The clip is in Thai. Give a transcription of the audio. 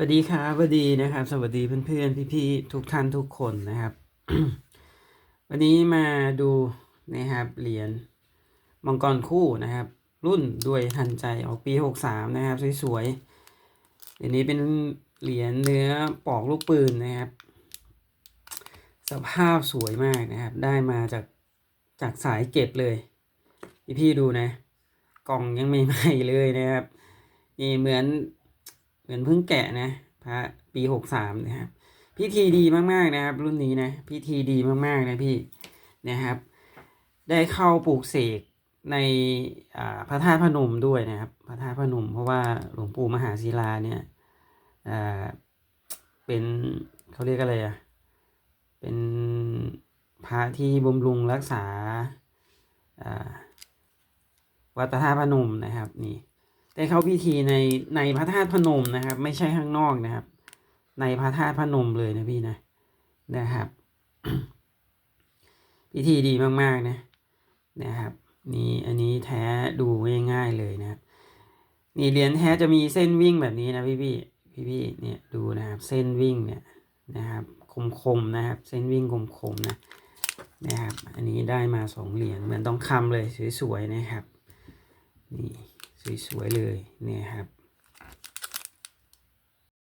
วัสดีครับสวัสดีนะครับ สวัสดีเพื่อนๆพี่ๆทุกท่านทุกคนนะครับ วันนี้มาดูนะครับเหรียญมังกรคู่นะครับ รุ่นด้วยทันใจออกปี63นะครับสวยๆเหรียญนี้เป็นเหรียญเนื้อปอกลูกปืนนะครับ สภาพสวยมากนะครับ ได้มาจากจากสายเก็บเลยพี่ๆดูนะ กล่องยังใหม่ๆเลยนะครับนี่เหมือน เหมือนเพิ่งแกะนะพระปีหกสามนะครับพิธีดีมากๆนะครับ รุ่นนี้นะพิธีดีมากๆนะพี่นะครับ ได้เข้าปลูกเสกในพระธาตุพนมด้วยนะครับ พระธาตุพนม เพราะว่าหลวงปู่มหาศิลาเนี่ยเป็นเขาเรียกอะไรอะเป็นพระที่บำรุงรักษาอ่าวัดพระธาตุพนมนะครับนี่ ได้เข้าพิธีในในพระธาตุพนมนะครับ ไม่ใช่ข้างนอกนะครับ ในพระธาตุพนมเลยนะพี่นะนะครับ พิธีดีมากๆนะนะครับ นี่อันนี้แท้ดูง่ายๆเลยนะครับนี่เหรียญแท้จะมีเส้นวิ่งแบบนี้นะพี่พี่พี่พี่ๆเนี่ยดูนะครับเส้นวิ่งเนี่ยนะครับคมๆนะครับ เส้นวิ่งคมๆนะนะครับ อันนี้ได้มาสองเหรียญเหมือนต้องคำเลยสวยๆนะครับนี่ สวยๆเลยเนี่ยครับ